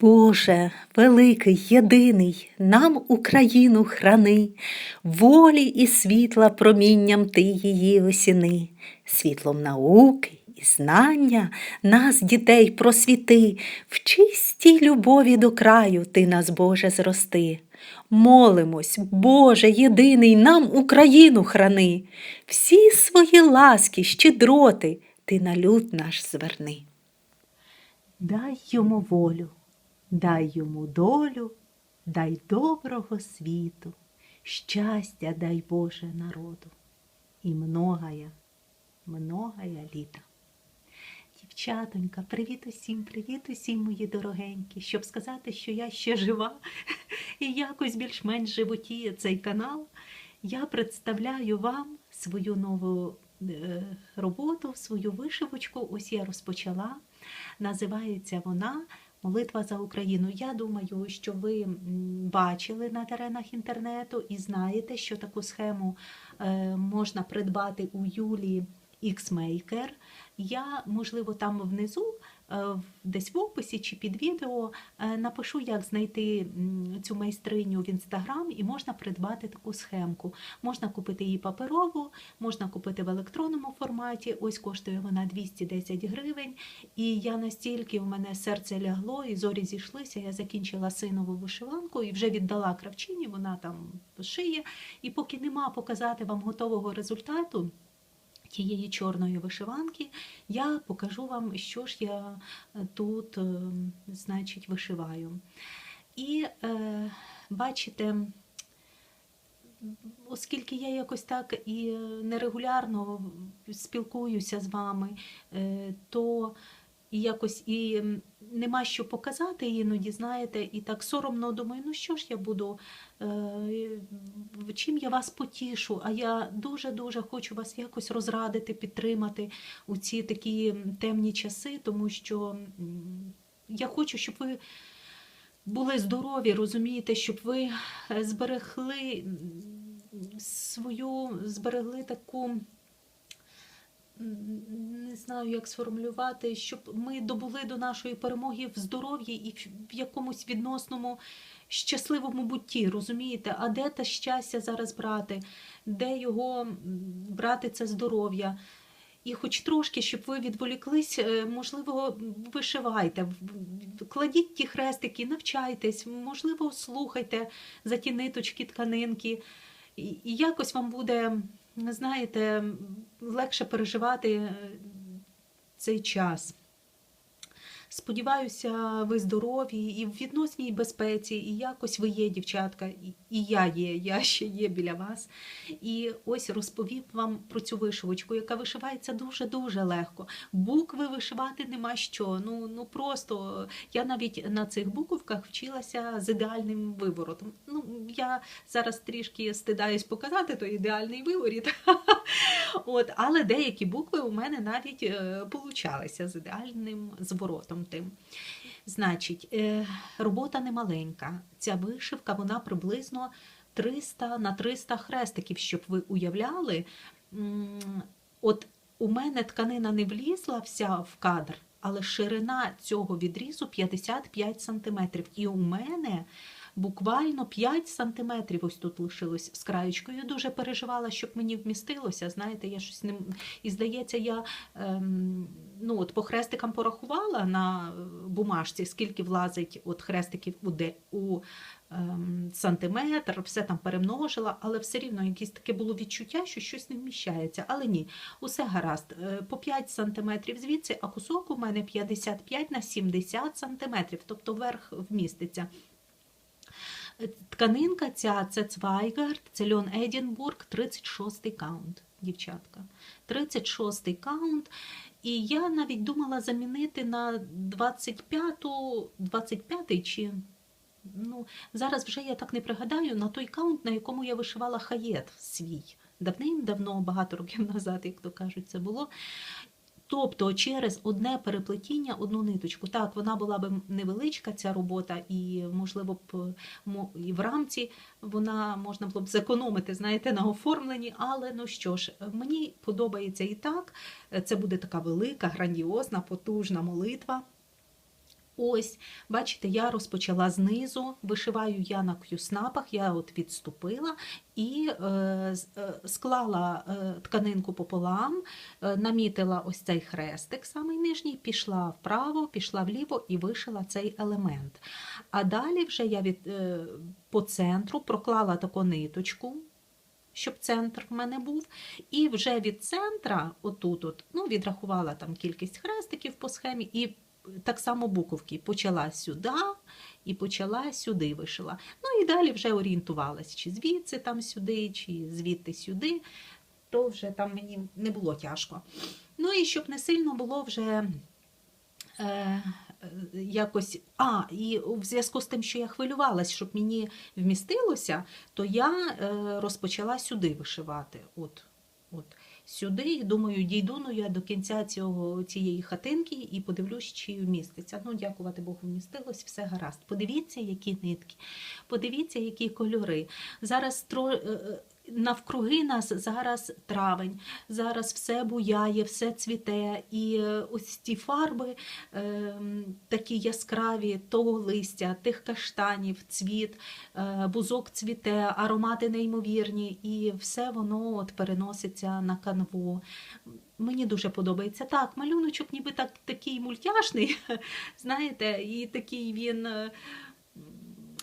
Боже, великий, єдиний, нам Україну храни, волі і світла промінням ти її осіни, світлом науки і знання нас, дітей, просвіти, в чистій любові до краю ти нас, Боже, зрости. Молимось, Боже, єдиний, нам Україну храни, всі свої ласки, щедроти ти на люд наш зверни. Дай йому волю, дай йому долю, дай доброго світу, щастя дай Боже народу і многая, многая літа. Дівчатонька, привіт усім, привіт усім, мої дорогенькі, щоб сказати, що я ще жива і якось більш-менш животіє цей канал, я представляю вам свою нову е, роботу, свою вишивочку. Ось я розпочала. Називається вона Молитва за Україну. Я думаю, що ви бачили на теренах інтернету і знаєте, що таку схему е, можна придбати у Юлії X-Maker. Я, можливо, там внизу, е, десь в описі чи під відео, е, напишу, як знайти цю майстриню в інстаграм, і можна придбати таку схемку. Можна купити її паперову, можна купити в електронному форматі. Ось коштує вона 210 гривень. І я настільки в мене серце лягло, і зорі зійшлися. Я закінчила синову вишиванку і вже віддала кравчині, вона там шиє. І поки нема показати вам готового результату. Тієї чорної вишиванки я покажу вам, що ж я е, тут, е, значить, вишиваю. І е, бачите, оскільки я якось так і нерегулярно спілкуюся з вами, е, то і якось і нема що показати іноді, знаєте, і так соромно думаю, ну що ж я буду, е, чим я вас потішу, а я дуже-дуже хочу вас якось розрадити, підтримати у ці такі темні часи, тому що я хочу, щоб ви були здорові, розумієте, щоб ви е, зберегли свою, зберегли таку. Не знаю, як сформулювати, щоб ми добули до нашої перемоги в здоров'ї і в- якомусь відносному щасливому бутті, розумієте? А де те щастя зараз брати? Де його брати це здоров'я? І хоч трошки, щоб ви відволіклись, е, можливо, вишивайте, кладіть ті хрестики, навчайтесь, можливо, слухайте за ті ниточки, тканинки. І якось вам буде, знаєте, легше переживати е, цей час. Сподіваюся, ви здорові і в відносній безпеці, і якось ви є, дівчатка, і я є, я ще є біля вас. І ось розповім вам про цю вишивочку, яка вишивається дуже-дуже легко. Букви вишивати нема що. Ну, ну просто я навіть на цих буковках вчилася з ідеальним виворотом. Ну, я зараз трішки стидаюсь показати той ідеальний виворіт. От, але деякі букви у мене навіть е, получалися з ідеальним зворотом тим. Значить, е, робота не маленька. Ця вишивка вона приблизно 300 на 300 хрестиків, щоб ви уявляли. От у мене тканина не влізла вся в кадр, але ширина цього відрізу 55 сантиметрів. І у мене буквально 5 сантиметрів ось тут лишилось з краєчкою. Я дуже переживала, щоб мені вмістилося. Знаєте, я щось не... І здається, я ем, ну, от по хрестикам порахувала на е, бумажці, скільки влазить от хрестиків у, де... у ем, сантиметр, все там перемножила, але все рівно якесь таке було відчуття, що щось не вміщається. Але ні, усе гаразд. Е, По 5 сантиметрів звідси, а кусок у мене 55 на 70 сантиметрів, тобто верх вміститься. Е, Тканинка ця це Цвайгард, це льон Едінбург, 36-й каунт, дівчатка. 36-й каунт. І я навіть думала замінити на 25-ту, 25-й чи. Ну, зараз вже я так не пригадаю на той каунт, на якому я вишивала хаєт свій. Давним-давно, багато років назад, як то кажуть, це було. Тобто через одне переплетіння, одну ниточку. Так, вона була б невеличка, ця робота, і, можливо, б і в рамці вона можна було б зекономити, знаєте, на оформленні. Але ну що ж, мені подобається і так. Це буде така велика, грандіозна, потужна молитва. Ось, бачите, я розпочала знизу, вишиваю я на к'юснапах, я от відступила і е, е, склала е, тканинку пополам, е, намітила ось цей хрестик, самий нижній, пішла вправо, пішла вліво і вишила цей елемент. А далі вже я від, е, по центру проклала таку ниточку. Щоб центр в мене був, і вже від центра, отут, от, ну, відрахувала там кількість хрестиків по схемі, і так само буковки почала сюди і почала сюди вишила. Ну і далі вже орієнтувалась, чи звідси там сюди, чи звідти сюди, то вже там мені не було тяжко. Ну і щоб не сильно було вже. Е, якось, а, і в зв'язку з тим, що я хвилювалась, щоб мені вмістилося, то я е, розпочала сюди вишивати. От, от сюди, думаю, дійду ну, я до кінця цього, цієї хатинки і подивлюсь, чи вміститься. Ну, дякувати Богу, вмістилось, все гаразд. Подивіться, які нитки, подивіться, які кольори. Зараз тро... навкруги нас зараз травень, зараз все буяє, все цвіте, і е, ось ці фарби е, такі яскраві, того листя, тих каштанів, цвіт, е, бузок цвіте, аромати неймовірні, і все воно от переноситься на канву. Мені дуже подобається. Так, малюночок ніби так, такий мультяшний, знаєте, і такий він.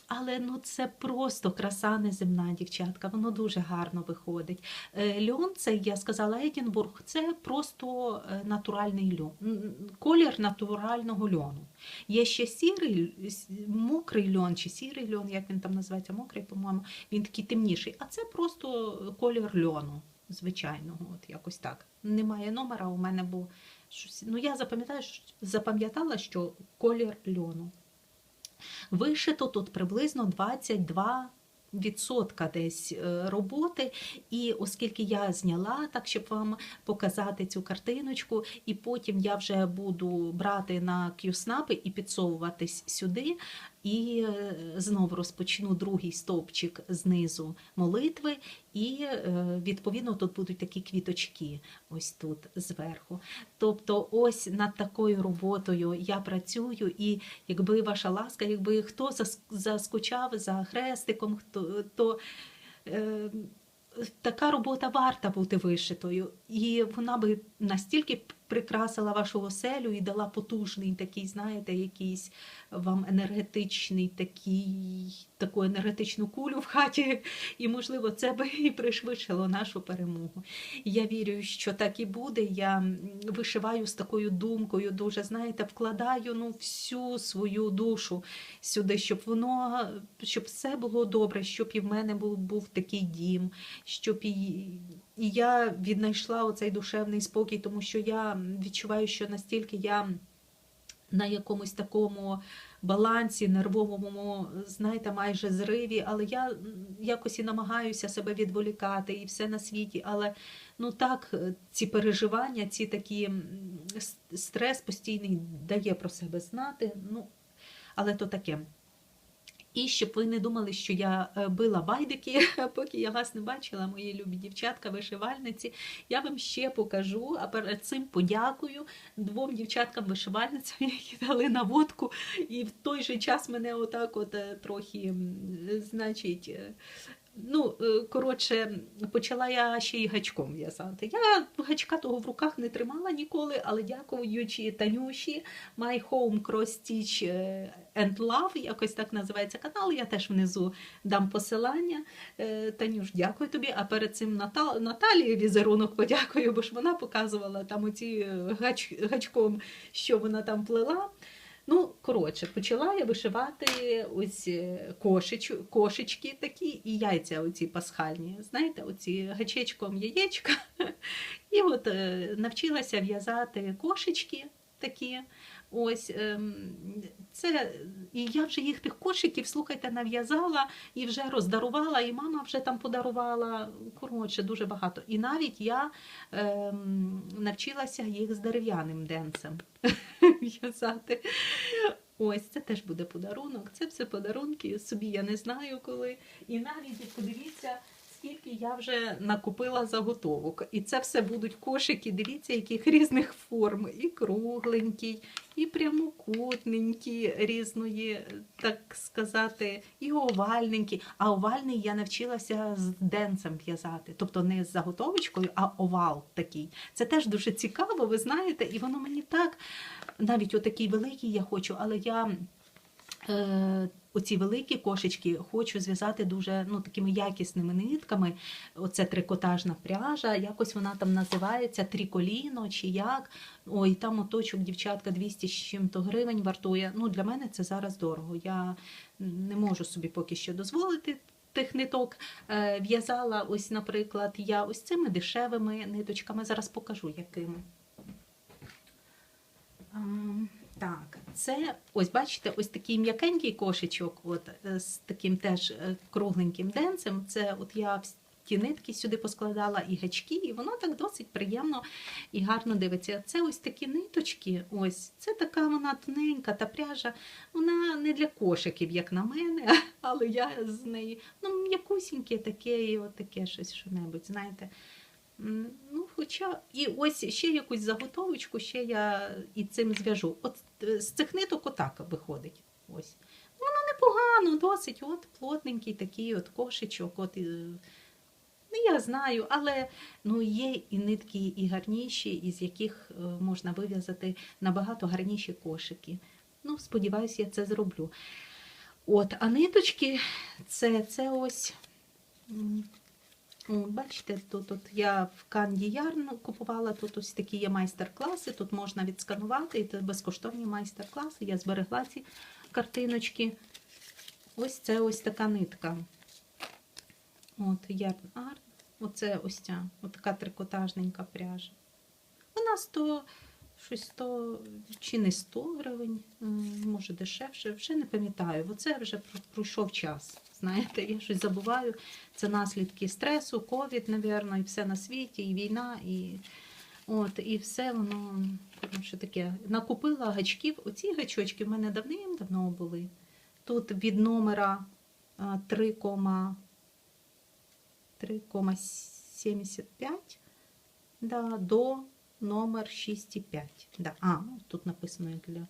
Але ну це просто краса неземна, дівчатка. Воно дуже гарно виходить. Е, Льон, це я сказала Едінбург, це просто е, натуральний льон, колір натурального льону. Є ще сірий, мокрий льон, чи сірий льон, як він там називається, мокрий, по-моєму, він такий темніший. А це просто колір льону, звичайного, от якось так. Немає номера, у мене щось. Ну я запам'ятаю, запам'ятала, що колір льону. Вишито тут приблизно 22 відсотка десь е, роботи, і оскільки я зняла так, щоб вам показати цю картиночку, і потім я вже буду брати на к'юснапи і підсовуватись сюди, і е, знову розпочну другий стовпчик знизу молитви, і е, відповідно тут будуть такі квіточки, ось тут зверху. Тобто, ось над такою роботою я працюю, і якби ваша ласка, якби хто заскучав за хрестиком, хто то. Е, Така робота варта бути вишитою, і вона би настільки прикрасила вашу оселю і дала потужний такий, знаєте, якийсь вам енергетичний такий, таку енергетичну кулю в хаті, і, можливо, це би і пришвидшило нашу перемогу. Я вірю, що так і буде. Я вишиваю з такою думкою, дуже знаєте, вкладаю ну, всю свою душу сюди, щоб воно, щоб все було добре, щоб і в мене був, був такий дім, щоб і, і я віднайшла оцей душевний спокій, тому що я відчуваю, що настільки я на якомусь такому балансі, нервовому, знаєте, майже зриві, але я якось і намагаюся себе відволікати і все на світі. Але ну так, ці переживання, ці такі стрес постійний дає про себе знати. Ну, але то таке. І щоб ви не думали, що я е, била байдики, поки я вас не бачила, мої любі дівчатка, вишивальниці. Я вам ще покажу, а перед цим подякую двом дівчаткам-вишивальницям, які дали наводку, і в той же час мене отак от е, трохи, значить. Ну, е, коротше, почала я ще й гачком в'язати. Я гачка того в руках не тримала ніколи, але дякуючи Танюші, My Home Cross Stitch е, and Love, якось так називається канал. Я теж внизу дам посилання. Е, Танюш, дякую тобі. А перед цим Натал... Наталії візерунок подякую, бо ж вона показувала там оці гач... гачком, що вона там плела. Ну, коротше, почала я вишивати ось е, кошич, кошечки такі і яйця оці пасхальні. Знаєте, оці гачечком яєчка. І от е, навчилася в'язати кошечки такі. Ось ем, це і я вже їх тих кошиків, слухайте, нав'язала і вже роздарувала, і мама вже там подарувала. Коротше, дуже багато. І навіть я ем, навчилася їх з дерев'яним денцем в'язати. Ось це теж буде подарунок. Це все подарунки. Собі я не знаю коли. І навіть подивіться, скільки я вже накупила заготовок. І це все будуть кошики. Дивіться, яких різних форм. І кругленький, і прямокутненькі, різної, так сказати, і овальненькі. А овальний я навчилася з денцем в'язати. Тобто не з заготовочкою, а овал такий. Це теж дуже цікаво, ви знаєте, і воно мені так, навіть отакий великий я хочу, але я. Е, оці великі кошечки хочу зв'язати дуже ну, такими якісними нитками. Оце трикотажна пряжа, якось вона там називається тріколіно чи як. Ой, там моточок, дівчатка, 200 з чим-то гривень вартує. Ну, для мене це зараз дорого. Я не можу собі поки що дозволити. Тих ниток Е, в'язала, ось, наприклад, я ось цими дешевими ниточками. Зараз покажу, якими. Ем, Так, це ось бачите, ось такий м'якенький кошечок, от е, з таким теж е, кругленьким денцем. Це от я ті нитки сюди поскладала і гачки, і воно так досить приємно і гарно дивиться. Це ось такі ниточки. Ось це така вона тоненька та пряжа. Вона не для кошиків, як на мене, але я з неї ну м'якусіньке таке, і от таке щось що-небудь, знаєте. Хоча і ось ще якусь заготовочку, ще я і цим зв'яжу. От е, з цих ниток отак виходить. Ось. Воно непогано, досить. От плотненький такий от кошечок. От, е, ну, я знаю, але ну, є і нитки і гарніші, із яких е, можна вив'язати набагато гарніші кошики. Ну, сподіваюся, я це зроблю. От, а ниточки це, це ось. Бачите, тут, тут я в Канді Ярн купувала, тут ось такі є майстер-класи, тут можна відсканувати, і це безкоштовні майстер-класи. Я зберегла ці картиночки. Ось це ось така нитка. От Ярн Арт. Оце ось ця, от така трикотажненька пряжа. Вона 100, щось 100 чи не 100 гривень, може дешевше, вже не пам'ятаю. Оце вже пройшов час. Знаєте, я щось забуваю. Це наслідки стресу, ковід, напевно, і все на світі, і війна, і, от, і все воно що таке. Накупила гачків. Оці гачочки в мене давним-давно були. Тут від номера 3,75 да, до номер 6,5. Да. А, тут написано як для.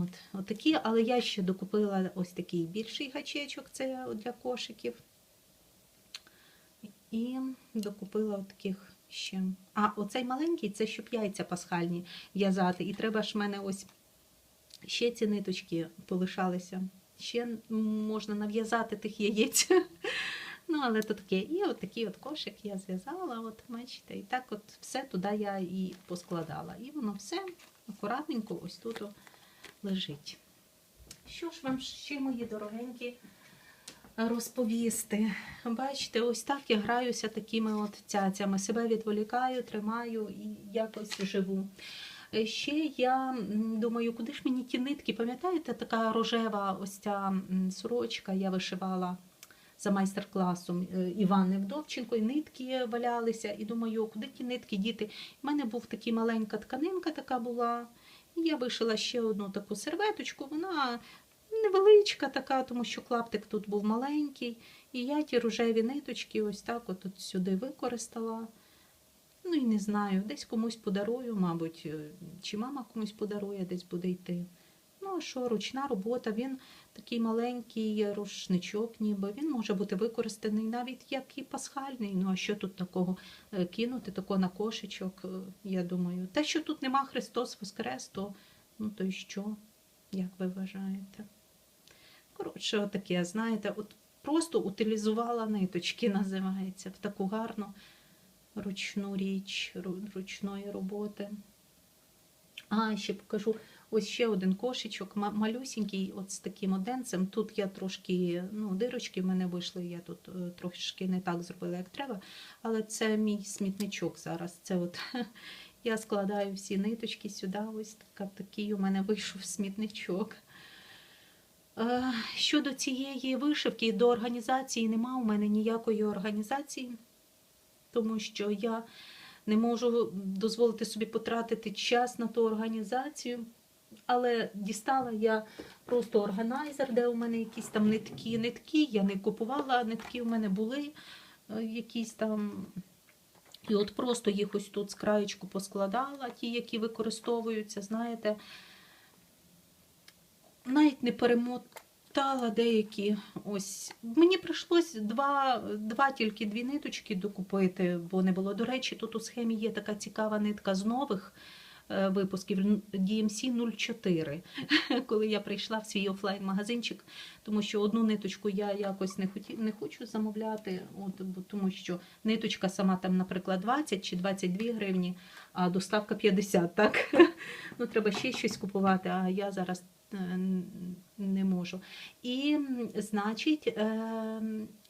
От, от такі, але я ще докупила ось такий більший гачечок, це для кошиків. І докупила от таких ще. А, оцей маленький це щоб яйця пасхальні в'язати. І треба ж в мене ось ще ці ниточки полишалися. Ще можна нав'язати тих яєць. Ну, але то таке. І от такий от кошик я зв'язала, от бачите, і так от все туди я і поскладала. І воно все акуратненько ось тут лежить. Що ж вам ще, мої дорогенькі, розповісти? Бачите, ось так я граюся такими от цяцями. Себе відволікаю, тримаю і якось живу. Ще я думаю, куди ж мені ті нитки? Пам'ятаєте, така рожева ось ця сорочка я вишивала за майстер-класом е, Івани Вдовченко, і нитки валялися. І думаю, куди ті нитки діти? У мене був така маленька тканинка, така була. Я вишила ще одну таку серветочку. Вона невеличка така, тому що клаптик тут був маленький. І я ті рожеві ниточки ось так от, от сюди використала. Ну і не знаю, десь комусь подарую, мабуть, е, чи мама комусь подарує, десь буде йти. Що, ручна робота, він такий маленький рушничок, ніби він може бути використаний навіть як і пасхальний. Ну, а що тут такого е, кинути, такого на кошечок, е, я думаю. Те, що тут нема Христос Воскрес, то, ну, то й що, як ви вважаєте? Коротше, таке, знаєте, от просто утилізувала ниточки, називається, в таку гарну ручну річ, ручної роботи. А, ще покажу ось ще один кошечок, ма- малюсінький, от з таким оденцем. Тут я трошки, ну, дирочки в мене вийшли, я тут е, трошки не так зробила, як треба. Але це мій смітничок зараз. Це от я складаю всі ниточки сюди. Ось така, такий у мене вийшов смітничок. Е, Щодо цієї вишивки, до організації нема у мене ніякої організації, тому що я не можу дозволити собі потратити час на ту організацію. Але дістала я просто органайзер, де у мене якісь там нитки, нитки. Я не купувала, нитки у мене були. е, якісь там. І от просто їх ось тут з краєчку поскладала, ті, які використовуються, знаєте, навіть не перемотала деякі. Ось мені прийшлось два, два тільки дві ниточки докупити, бо не було. До речі, тут у схемі є така цікава нитка з нових випусків DMC 04, коли я прийшла в свій офлайн-магазинчик, тому що одну ниточку я якось не хоті, не хочу замовляти, от, тому що ниточка сама там, наприклад, 20 чи 22 гривні, а доставка 50, так? ну, треба ще щось купувати, а я зараз е, не можу. І, значить, е,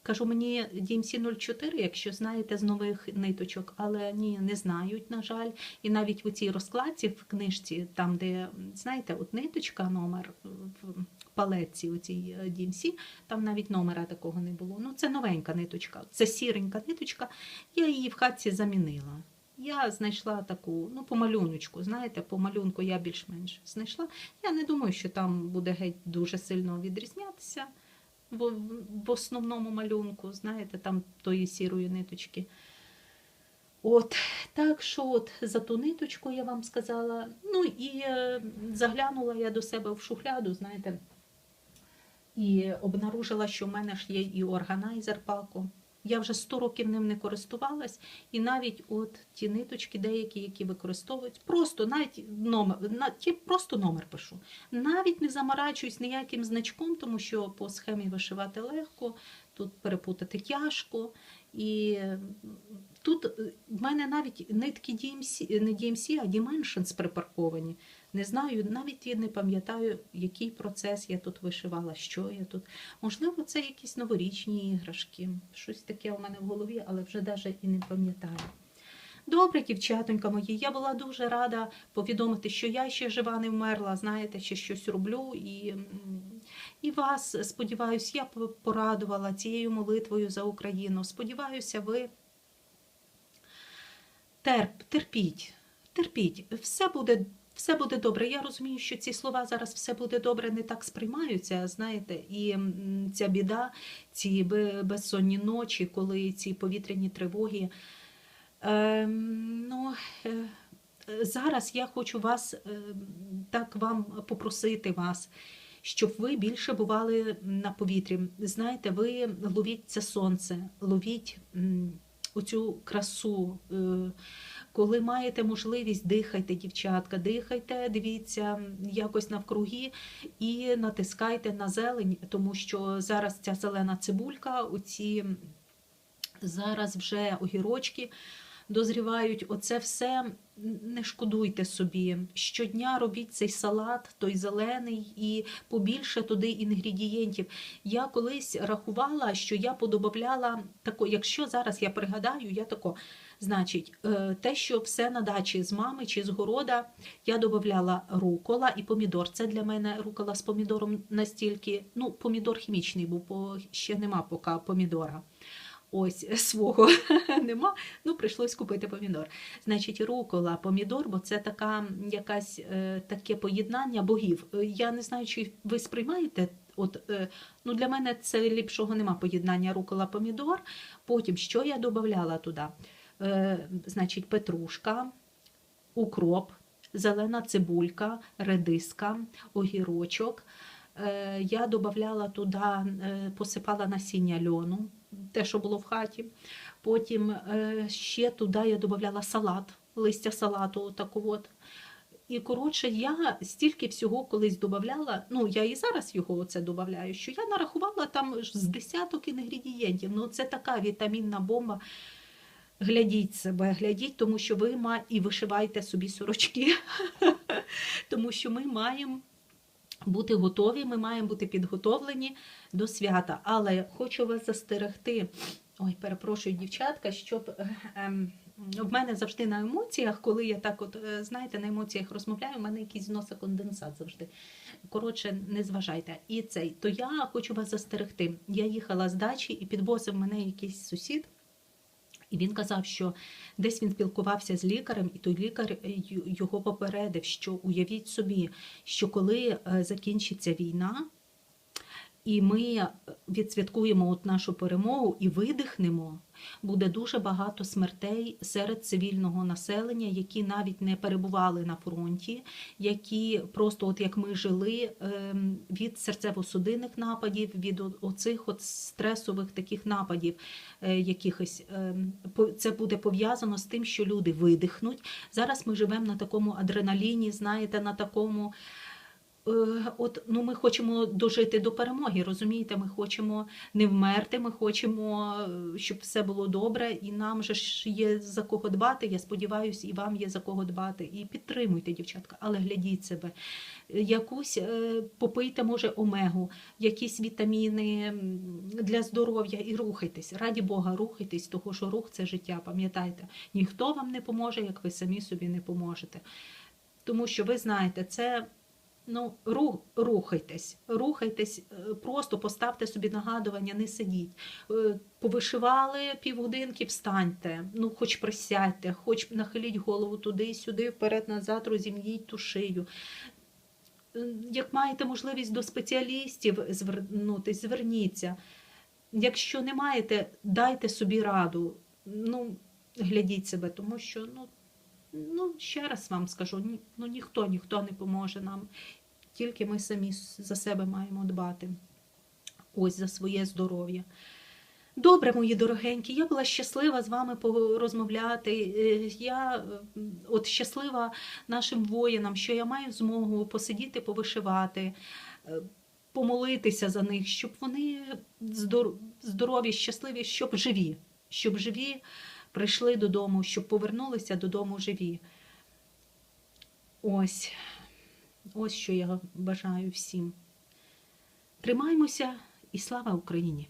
кажу, мені DMC 04, якщо знаєте, з нових ниточок, але ні, не знають, на жаль. І навіть у цій розкладці в книжці, там, де, знаєте, от ниточка, номер в палетці у цій е, DMC, там навіть номера такого не було. Ну, це новенька ниточка, це сіренька ниточка, я її в хатці замінила. Я знайшла таку, ну, по малюночку, знаєте, по малюнку я більш-менш знайшла. Я не думаю, що там буде геть дуже сильно відрізнятися в, в основному малюнку, знаєте, там тої сірої ниточки. От, так що от за ту ниточку я вам сказала. Ну і е, заглянула я до себе в шухляду, знаєте, і обнаружила, що в мене ж є і органайзер пако. Я вже 100 років ним не користувалась, і навіть от ті ниточки, деякі, які використовують, просто навіть номер, ті просто номер пишу. Навіть не заморачуюсь ніяким значком, тому що по схемі вишивати легко, тут перепутати тяжко. І тут е, в мене навіть нитки DMC, не DMC, а Dimensions припарковані. Не знаю, навіть і не пам'ятаю, який процес я тут вишивала, що я тут. Можливо, це якісь новорічні іграшки. Щось таке у мене в голові, але вже навіть і не пам'ятаю. Добре, дівчатонька мої, я була дуже рада повідомити, що я ще жива не вмерла, знаєте, ще щось роблю. І, і вас, сподіваюся, я порадувала цією молитвою за Україну. Сподіваюся, ви терп, терпіть, терпіть, все буде. Все буде добре. Я розумію, що ці слова зараз все буде добре не так сприймаються, знаєте, і ця біда, ці безсонні ночі, коли ці повітряні тривоги. Ем, ну, е, зараз я хочу вас ем, так вам попросити вас, щоб ви більше бували на повітрі. Знаєте, ви ловіть це сонце, ловіть оцю красу. Коли маєте можливість, дихайте, дівчатка, дихайте, дивіться якось навкруги і натискайте на зелень, тому що зараз ця зелена цибулька, оці зараз вже огірочки дозрівають. Оце все не шкодуйте собі. Щодня робіть цей салат, той зелений, і побільше туди інгредієнтів. Я колись рахувала, що я подобавляла тако, якщо зараз я пригадаю, я тако. Значить, е, те, що все на дачі з мами чи з города, я додавала рукола і помідор. Це для мене рукола з помідором настільки. Ну, помідор хімічний, бо ще нема поки помідора. Ось свого нема. Ну, прийшлось купити помідор. Значить, рукола, помідор, бо це така якась е, таке поєднання богів. Е, Я не знаю, чи ви сприймаєте. От, е, ну, для мене це ліпшого нема поєднання рукола помідор. Потім, що я додавала туди? Е, значить, петрушка, укроп, зелена цибулька, редиска, огірочок. Е, Я додавала туди, е, посипала насіння льону, те, що було в хаті. Потім ще туди я додавала салат, листя салату, таку от. І коротше, я стільки всього колись додавала, ну я і зараз його оце додаю, що я нарахувала там з десяток інгредієнтів. Ну це така вітамінна бомба. Глядіть себе, глядіть, тому що ви ма... і вишивайте собі сорочки, тому що ми маємо бути готові, ми маємо бути підготовлені до свята. Але хочу вас застерегти. Ой, перепрошую, дівчатка, щоб ем, в мене завжди на емоціях, коли я так, от е, знаєте, на емоціях розмовляю, в мене якийсь з конденсат завжди. Коротше, не зважайте. І цей, то я хочу вас застерегти. Я їхала з дачі і підвозив мене якийсь сусід. І він казав, що десь він спілкувався з лікарем, і той лікар е, його попередив, що уявіть собі, що коли е, закінчиться війна, і ми відсвяткуємо от нашу перемогу і видихнемо, буде дуже багато смертей серед цивільного населення, які навіть не перебували на фронті, які просто, от як ми жили, ем, від серцево-судинних нападів, від оцих от стресових таких нападів, е, якихось ем, це буде пов'язано з тим, що люди видихнуть. Зараз ми живемо на такому адреналіні, знаєте, на такому. Е, От ну ми хочемо дожити до перемоги, розумієте? Ми хочемо не вмерти, ми хочемо, е, щоб все було добре, і нам же ж є за кого дбати. Я сподіваюся, і вам є за кого дбати. І підтримуйте, дівчатка, але глядіть себе. Якусь е, попийте, може, омегу, якісь вітаміни для здоров'я і рухайтесь. Раді Бога, рухайтесь, того що рух це життя. Пам'ятайте, ніхто вам не поможе, як ви самі собі не поможете. Тому що ви знаєте, це. Ну, ру- рухайтесь, рухайтесь, е, просто поставте собі нагадування, не сидіть. Е, Повишивали півгодинки, встаньте, ну хоч присядьте, хоч нахиліть голову туди, сюди, вперед, назад, розім'їть ту шию. Як маєте можливість до спеціалістів звернутися, зверніться. Якщо не маєте, дайте собі раду. Ну, глядіть себе, тому що ну, Ну, ще раз вам скажу, ні, ну ніхто, ніхто не поможе нам. Тільки ми самі за себе маємо дбати. Ось за своє здоров'я. Добре, мої дорогенькі, я була щаслива з вами порозмовляти. Е, Я е, от щаслива нашим воїнам, що я маю змогу посидіти, повишивати, е, помолитися за них, щоб вони здор- здорові, щасливі, щоб живі, щоб живі прийшли додому, щоб повернулися додому живі. Ось, ось що я бажаю всім. Тримаймося і слава Україні!